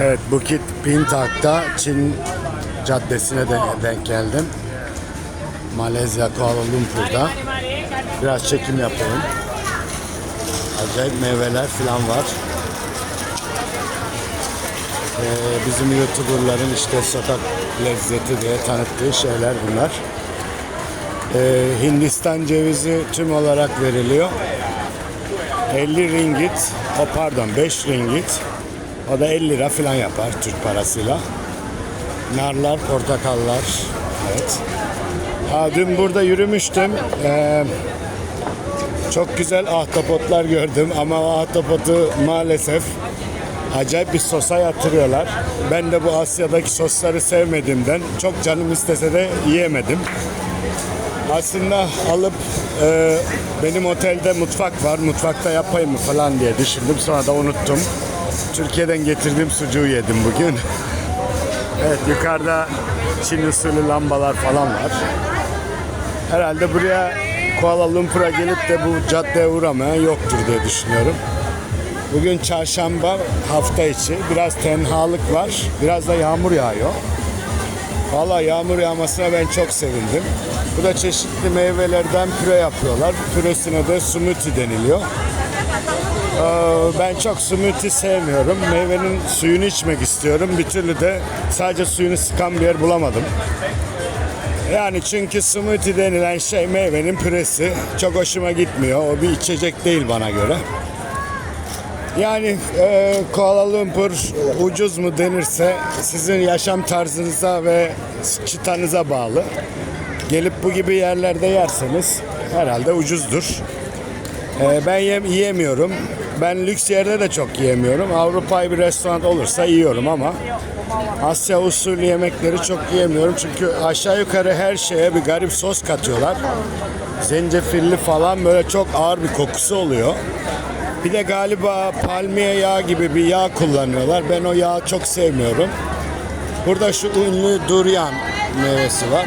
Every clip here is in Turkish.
Evet Bukit Pintak'ta Çin Caddesi'ne de denk geldim. Malezya Kuala Lumpur'da. Biraz çekim yapalım. Acayip meyveler falan var. Ee, bizim YouTuber'ların işte sokak lezzeti diye tanıttığı şeyler bunlar. Ee, Hindistan cevizi tüm olarak veriliyor. 50 ringgit, o pardon 5 ringgit. O da 50 lira falan yapar Türk parasıyla. Narlar, portakallar. Evet. Ha, dün burada yürümüştüm. Ee, çok güzel ahtapotlar gördüm ama o ahtapotu maalesef acayip bir sosa yatırıyorlar. Ben de bu Asya'daki sosları sevmediğimden çok canım istese de yiyemedim. Aslında alıp e, benim otelde mutfak var. Mutfakta yapayım mı falan diye düşündüm. Sonra da unuttum. Türkiye'den getirdiğim sucuğu yedim bugün. evet yukarıda Çin usulü lambalar falan var. Herhalde buraya Kuala Lumpur'a gelip de bu caddeye uğramayan yoktur diye düşünüyorum. Bugün çarşamba hafta içi. Biraz tenhalık var. Biraz da yağmur yağıyor. Valla yağmur yağmasına ben çok sevindim. Bu da çeşitli meyvelerden püre yapıyorlar. Püresine de smoothie deniliyor. Ee, Ben çok smoothie sevmiyorum. Meyvenin suyunu içmek istiyorum. Bir türlü de sadece suyunu sıkan bir yer bulamadım. Yani çünkü smoothie denilen şey meyvenin püresi. Çok hoşuma gitmiyor. O bir içecek değil bana göre. Yani e, Kuala Lumpur ucuz mu denirse sizin yaşam tarzınıza ve çıtanıza bağlı. Gelip bu gibi yerlerde yerseniz herhalde ucuzdur. E, ben yem, yiyemiyorum. Ben lüks yerde de çok yiyemiyorum. Avrupa bir restoran olursa yiyorum ama Asya usulü yemekleri çok yiyemiyorum. Çünkü aşağı yukarı her şeye bir garip sos katıyorlar. Zencefilli falan böyle çok ağır bir kokusu oluyor. Bir de galiba palmiye yağı gibi bir yağ kullanıyorlar. Ben o yağı çok sevmiyorum. Burada şu ünlü durian meyvesi var.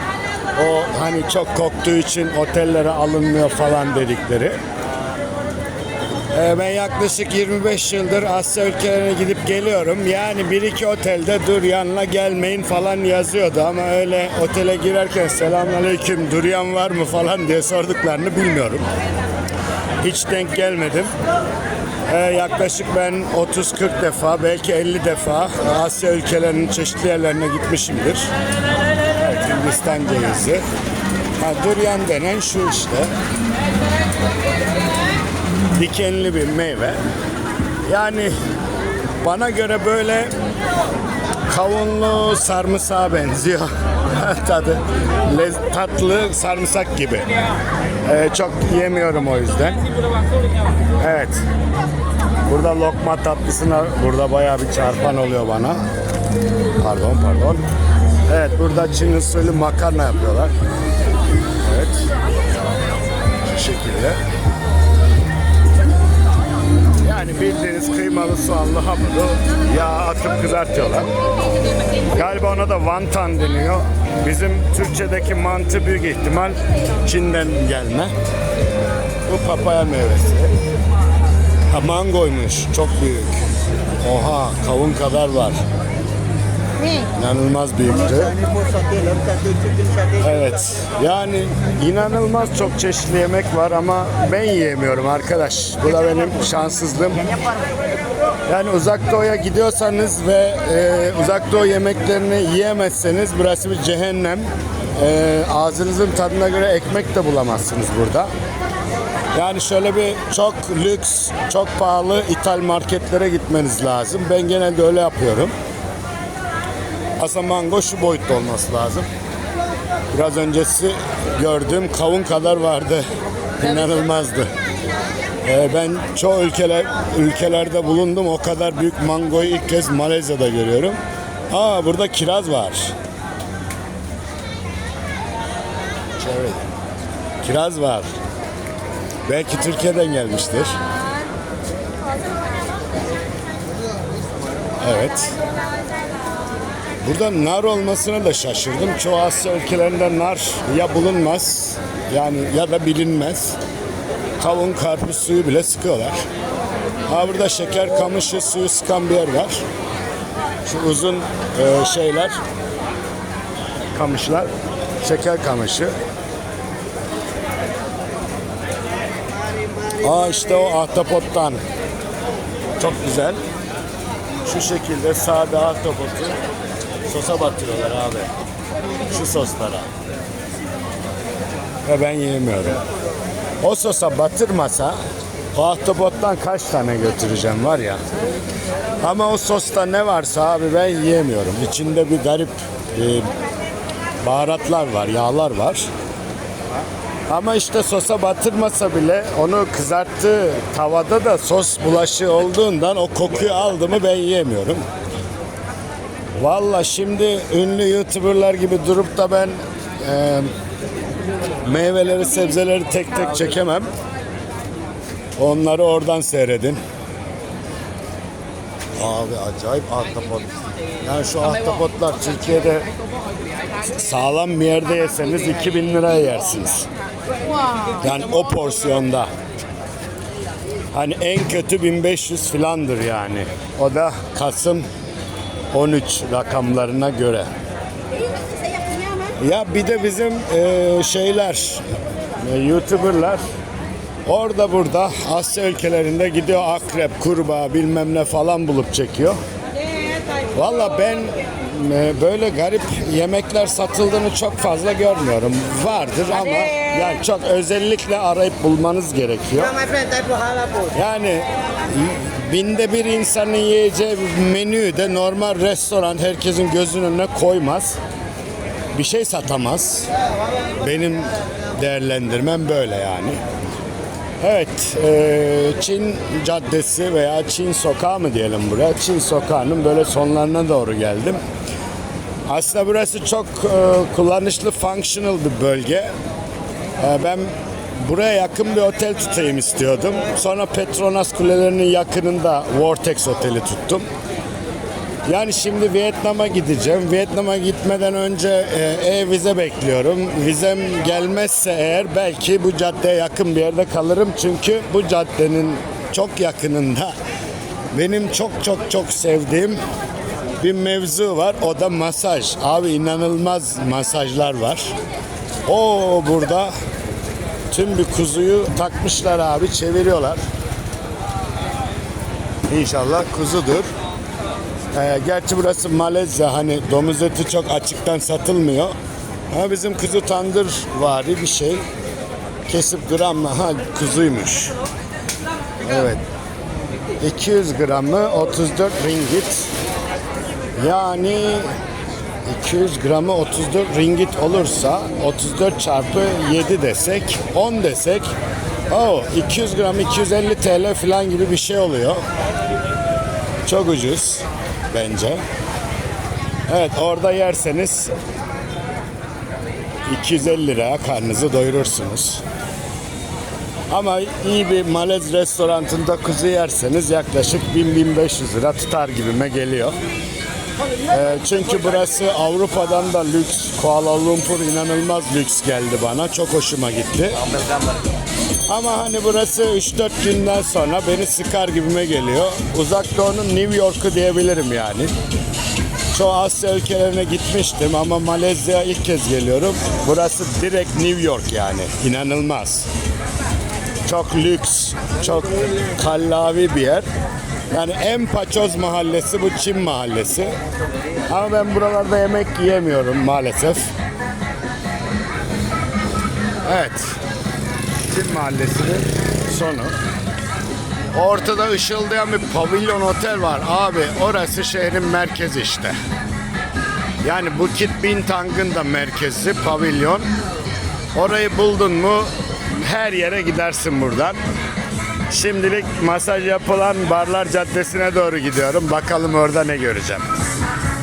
O hani çok koktuğu için otellere alınmıyor falan dedikleri. Ee, Ben yaklaşık 25 yıldır Asya ülkelerine gidip geliyorum. Yani bir iki otelde durianla gelmeyin falan yazıyordu ama öyle otele girerken selamünaleyküm durian var mı falan diye sorduklarını bilmiyorum. Hiç denk gelmedim. Ee, yaklaşık ben 30-40 defa belki 50 defa Asya ülkelerinin çeşitli yerlerine gitmişimdir. Hindistan cevizi. Ha, durian denen şu işte. Dikenli bir meyve. Yani bana göre böyle kavunlu sarımsağa benziyor tadı. Lez- tatlı sarımsak gibi. Ee, çok yemiyorum o yüzden. Evet. Burada lokma tatlısına burada bayağı bir çarpan oluyor bana. Pardon pardon. Evet burada Çin usulü makarna yapıyorlar. Evet. Şu şekilde. Yani bildiğiniz kıymalı soğanlı hamuru yağ atıp kızartıyorlar. Galiba ona da wonton deniyor. Bizim Türkçedeki mantı büyük ihtimal Çin'den gelme. Bu papaya meyvesi. Ha mangoymuş. Çok büyük. Oha kavun kadar var. İnanılmaz büyüktü. Evet. Yani inanılmaz çok çeşitli yemek var ama ben yiyemiyorum arkadaş. Bu da benim şanssızlığım. Yani uzak doğuya gidiyorsanız ve e, uzak doğu yemeklerini yiyemezseniz burası bir cehennem. E, ağzınızın tadına göre ekmek de bulamazsınız burada. Yani şöyle bir çok lüks, çok pahalı ithal marketlere gitmeniz lazım. Ben genelde öyle yapıyorum. Aslında mango şu boyutta olması lazım. Biraz öncesi gördüğüm kavun kadar vardı. İnanılmazdı. Ee, ben çoğu ülkeler ülkelerde bulundum. O kadar büyük mangoyu ilk kez Malezya'da görüyorum. Aa burada kiraz var. Evet. Kiraz var. Belki Türkiye'den gelmiştir. Evet. Burada nar olmasına da şaşırdım. Çoğu Asya ülkelerinde nar ya bulunmaz yani ya da bilinmez. Kavun, karpuz suyu bile sıkıyorlar. Ha burada şeker kamışı suyu sıkan bir yer var. Şu uzun e, şeyler, kamışlar, şeker kamışı. Aa işte o ahtapottan. Çok güzel. Şu şekilde sade ahtapotu sosa batırıyorlar abi. Şu soslara. Ve ben yiyemiyorum. O sosa batırmasa o ahtapottan kaç tane götüreceğim var ya. Ama o sosta ne varsa abi ben yiyemiyorum. İçinde bir garip e, baharatlar var, yağlar var. Ama işte sosa batırmasa bile onu kızarttığı tavada da sos bulaşığı olduğundan o kokuyu aldı mı ben yiyemiyorum. Valla şimdi ünlü youtuberlar gibi durup da ben e, meyveleri sebzeleri tek tek çekemem. Onları oradan seyredin. Abi acayip ahtapot. Yani şu ahtapotlar Türkiye'de sağlam bir yerde yeseniz 2000 liraya yersiniz. Yani o porsiyonda. Hani en kötü 1500 filandır yani. O da Kasım 13 rakamlarına göre. Ya bir de bizim e, şeyler, e, YouTuber'lar orada burada Asya ülkelerinde gidiyor akrep, kurbağa bilmem ne falan bulup çekiyor. Valla ben böyle garip yemekler satıldığını çok fazla görmüyorum. Vardır ama yani çok özellikle arayıp bulmanız gerekiyor. Yani binde bir insanın yiyeceği bir menüyü de normal restoran herkesin gözünün önüne koymaz. Bir şey satamaz. Benim değerlendirmem böyle yani. Evet, e, Çin Caddesi veya Çin Sokağı mı diyelim buraya? Çin Sokağı'nın böyle sonlarına doğru geldim. Aslında burası çok e, kullanışlı, functional bir bölge. E, ben buraya yakın bir otel tutayım istiyordum. Sonra Petronas Kulelerinin yakınında Vortex Oteli tuttum. Yani şimdi Vietnam'a gideceğim. Vietnam'a gitmeden önce e, e-vize bekliyorum. Vizem gelmezse eğer belki bu caddeye yakın bir yerde kalırım. Çünkü bu caddenin çok yakınında benim çok çok çok sevdiğim bir mevzu var. O da masaj. Abi inanılmaz masajlar var. O burada tüm bir kuzuyu takmışlar abi çeviriyorlar. İnşallah kuzudur. Ee, gerçi burası Malezya hani domuz eti çok açıktan satılmıyor. Ama bizim kuzu tandır vari bir şey. Kesip gramla ha kuzuymuş. Evet. 200 gramı 34 ringgit. Yani 200 gramı 34 ringgit olursa 34 çarpı 7 desek 10 desek o 200 gram 250 TL falan gibi bir şey oluyor. Çok ucuz bence. Evet orada yerseniz 250 liraya karnınızı doyurursunuz. Ama iyi bir Malez restorantında kuzu yerseniz yaklaşık 1000-1500 lira tutar gibime geliyor. Ee, çünkü burası Avrupa'dan da lüks. Kuala Lumpur inanılmaz lüks geldi bana. Çok hoşuma gitti. Ama hani burası 3-4 günden sonra beni sıkar gibime geliyor. Uzak Doğu'nun New York'u diyebilirim yani. Çoğu Asya ülkelerine gitmiştim ama Malezya'ya ilk kez geliyorum. Burası direkt New York yani. İnanılmaz. Çok lüks, çok kallavi bir yer. Yani en paçoz mahallesi bu Çin mahallesi. Ama ben buralarda yemek yiyemiyorum maalesef. Evet. Çin mahallesinin sonu. Ortada ışıldayan bir pavilyon otel var. Abi orası şehrin merkezi işte. Yani Bukit Bintang'ın da merkezi pavilyon. Orayı buldun mu her yere gidersin buradan. Şimdilik masaj yapılan Barlar Caddesi'ne doğru gidiyorum. Bakalım orada ne göreceğim.